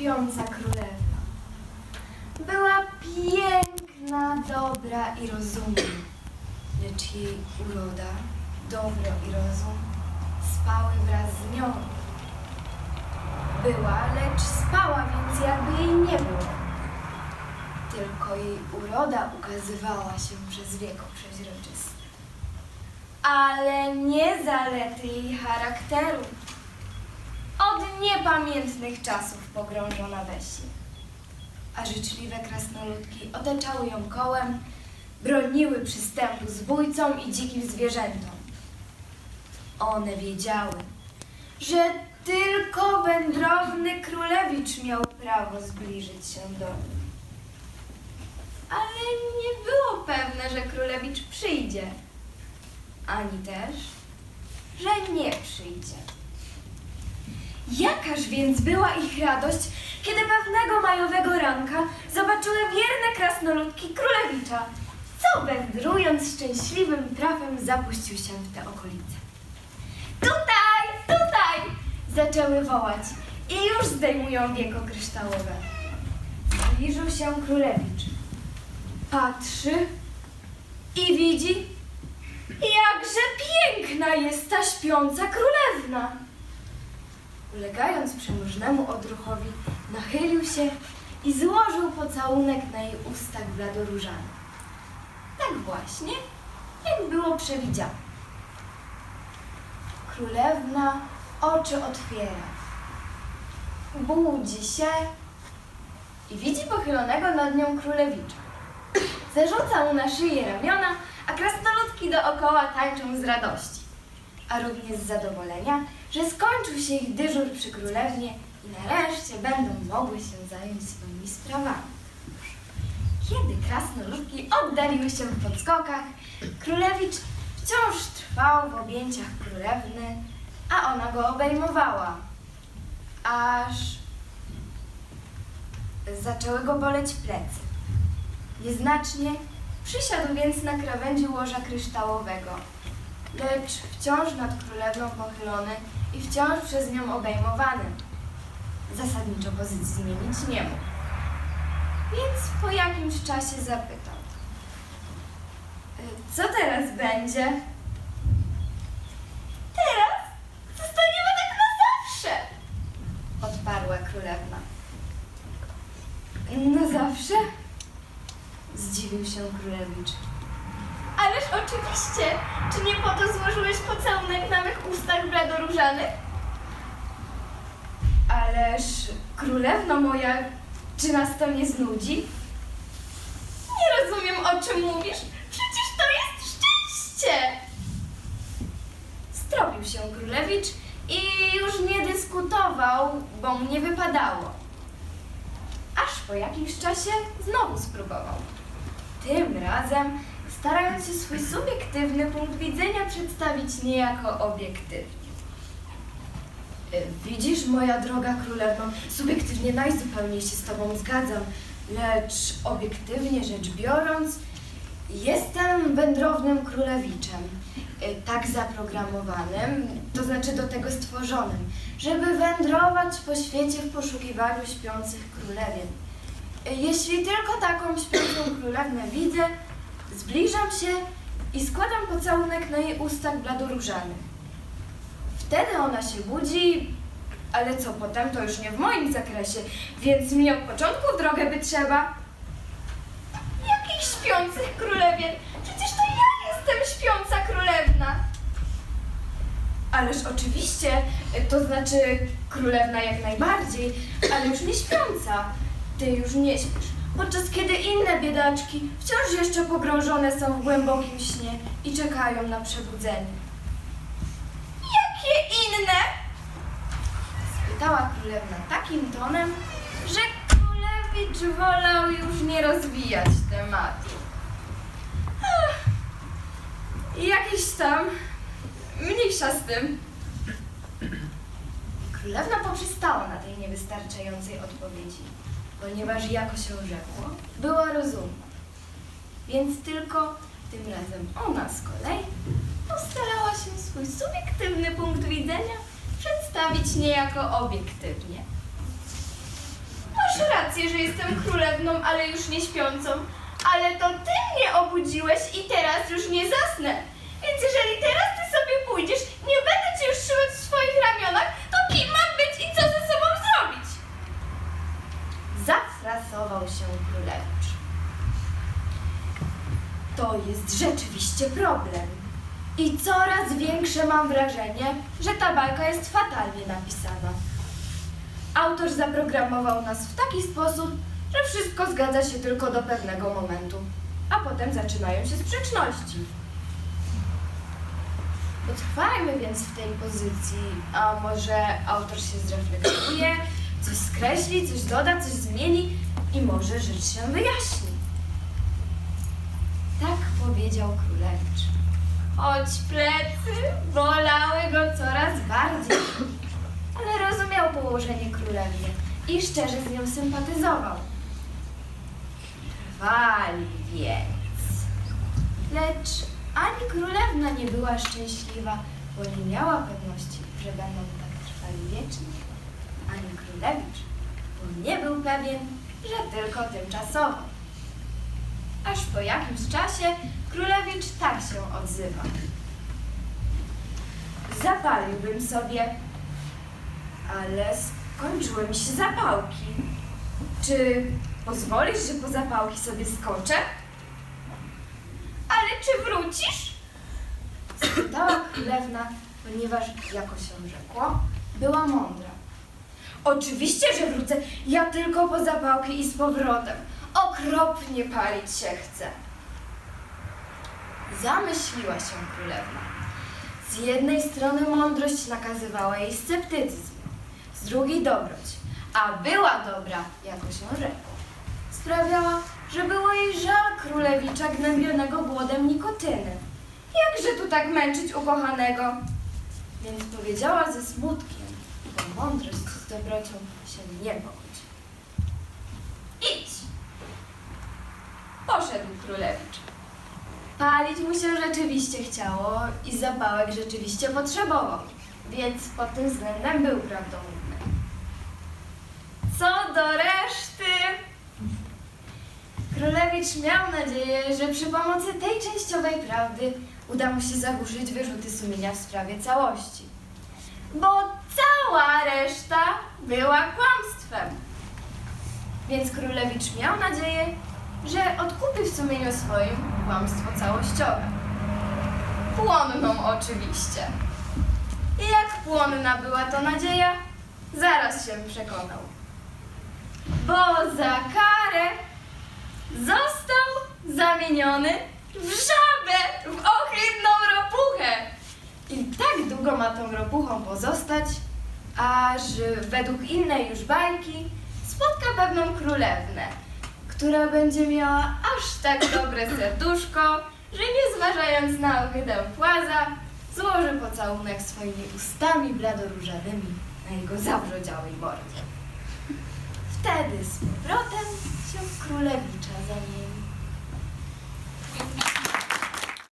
śpiąca królewna. Była piękna, dobra i rozumna, lecz jej uroda, dobro i rozum spały wraz z nią. Była, lecz spała, więc jakby jej nie było. Tylko jej uroda ukazywała się przez wieko przeźroczyste. Ale nie zalety jej charakteru. Od niepamiętnych czasów pogrążona we śnie. A życzliwe krasnoludki otaczały ją kołem, broniły przystępu zbójcom i dzikim zwierzętom. One wiedziały, że tylko wędrowny królewicz miał prawo zbliżyć się do nich. Ale nie było pewne, że królewicz przyjdzie, ani też, że nie przyjdzie. Jakaż więc była ich radość, kiedy pewnego majowego ranka zobaczyły wierne krasnoludki królewicza, co wędrując szczęśliwym trafem zapuścił się w te okolice. Tutaj, tutaj! Zaczęły wołać i już zdejmują wieko kryształowe. Zbliżył się królewicz. Patrzy i widzi, jakże piękna jest ta śpiąca królewna. Ulegając przemożnemu odruchowi, nachylił się i złożył pocałunek na jej ustach bladoróżany. Tak właśnie, jak było przewidziane. Królewna oczy otwiera. Budzi się i widzi pochylonego nad nią królewicza. Zarzuca mu na szyję ramiona, a krasnoludki dookoła tańczą z radości, a również z zadowolenia, że skończył się ich dyżur przy królewnie i nareszcie będą mogły się zająć swoimi sprawami. Kiedy krasnoludki oddaliły się w podskokach, królewicz wciąż trwał w objęciach królewny, a ona go obejmowała, aż zaczęły go boleć plecy. Nieznacznie przysiadł więc na krawędzi łoża kryształowego, lecz wciąż nad królewną pochylony i wciąż przez nią obejmowany. Zasadniczo pozycji zmienić nie mógł. Więc po jakimś czasie zapytał. "Y, Co teraz będzie? Teraz zostaniemy tak na zawsze, odparła królewna. Na zawsze? Zdziwił się królewicz. Oczywiście! Czy nie po to złożyłeś pocałunek na mych ustach bladoróżanych? Ależ, królewno moja, czy nas to nie znudzi? Nie rozumiem, o czym mówisz. Przecież to jest szczęście! Stropił się królewicz i już nie dyskutował, bo mu nie wypadało. Aż po jakimś czasie znowu spróbował. Tym razem starając się swój subiektywny punkt widzenia przedstawić niejako obiektywnie. E, Widzisz, moja droga królewno, subiektywnie najzupełniej się z tobą zgadzam, lecz obiektywnie rzecz biorąc, jestem wędrownym królewiczem, e, tak zaprogramowanym, to znaczy do tego stworzonym, żeby wędrować po świecie w poszukiwaniu śpiących królewien. E, Jeśli tylko taką śpiącą królewnę widzę, zbliżam się i składam pocałunek na jej ustach bladoróżanych. Wtedy ona się budzi, ale co potem, to już nie w moim zakresie, więc mi od początku w drogę by trzeba. Jakich śpiących królewien? Przecież to ja jestem śpiąca królewna. Ależ oczywiście, to znaczy królewna jak najbardziej, ale już nie śpiąca. Ty już nie śpisz, podczas kiedy inne biedaczki wciąż jeszcze pogrążone są w głębokim śnie i czekają na przebudzenie. Jakie inne? Spytała królewna takim tonem, że królewicz wolał już nie rozwijać tematu. Ach, Jakieś tam, mniejsza z tym. Królewna poprzestała na tej niewystarczającej odpowiedzi, ponieważ jako się rzekło, była rozumna. Więc tylko tym razem ona z kolei postarała się swój subiektywny punkt widzenia przedstawić niejako obiektywnie. rację, że jestem królewną, ale już nie śpiącą. Ale to ty mnie obudziłeś i teraz już nie zasnę. Więc jeżeli teraz ty sobie pójdziesz, nie będę cię już trzymać w swoich ramionach, to kim mam być i co ze sobą zrobić? Zafrasował się królewicz. To jest rzeczywiście problem. I coraz większe mam wrażenie, że ta bajka jest fatalnie napisana. Autor zaprogramował nas w taki sposób, że wszystko zgadza się tylko do pewnego momentu, a potem zaczynają się sprzeczności. Potrwajmy więc w tej pozycji, a może autor się zreflektuje, coś skreśli, coś doda, coś zmieni i może rzecz się wyjaśni. Powiedział królewicz. Choć plecy bolały go coraz bardziej. Ale rozumiał położenie królewny i szczerze z nią sympatyzował. Trwali więc. Lecz ani królewna nie była szczęśliwa, bo nie miała pewności, że będą tak trwali wiecznie. Ani królewicz, bo nie był pewien, że tylko tymczasowo. Aż po jakimś czasie królewicz tak się odzywa. Zapaliłbym sobie, ale skończyły mi się zapałki. Czy pozwolisz, że po zapałki sobie skoczę? Ale czy wrócisz? Spytała królewna, ponieważ, jako się rzekło, była mądra. Oczywiście, że wrócę. Ja tylko po zapałki i z powrotem. Okropnie palić się chce. Zamyśliła się królewna. Z jednej strony mądrość nakazywała jej sceptycyzm, z drugiej dobroć, a była dobra, jako się rzekło. Sprawiała, że było jej żal królewicza gnębionego głodem nikotyny. Jakże tu tak męczyć ukochanego? Więc powiedziała ze smutkiem, bo mądrość z dobrocią się nie pogodzi. Poszedł królewicz. Palić mu się rzeczywiście chciało i zapałek rzeczywiście potrzebował, więc pod tym względem był prawdomówny. Co do reszty, Królewicz miał nadzieję, że przy pomocy tej częściowej prawdy uda mu się zagłuszyć wyrzuty sumienia w sprawie całości. Bo cała reszta była kłamstwem. Więc królewicz miał nadzieję, że odkupi w sumieniu swoim kłamstwo całościowe. Płonną oczywiście. I jak płonna była to nadzieja, zaraz się przekonał. Bo za karę został zamieniony w żabę, w ohydną ropuchę. I tak długo ma tą ropuchą pozostać, aż według innej już bajki spotka pewną królewnę, która będzie miała aż tak dobre serduszko, że nie zważając na ohydę płaza, złoży pocałunek swoimi ustami bladoróżanymi na jego zabrodziałej mordzie. Wtedy z powrotem się w królewicza zamieni.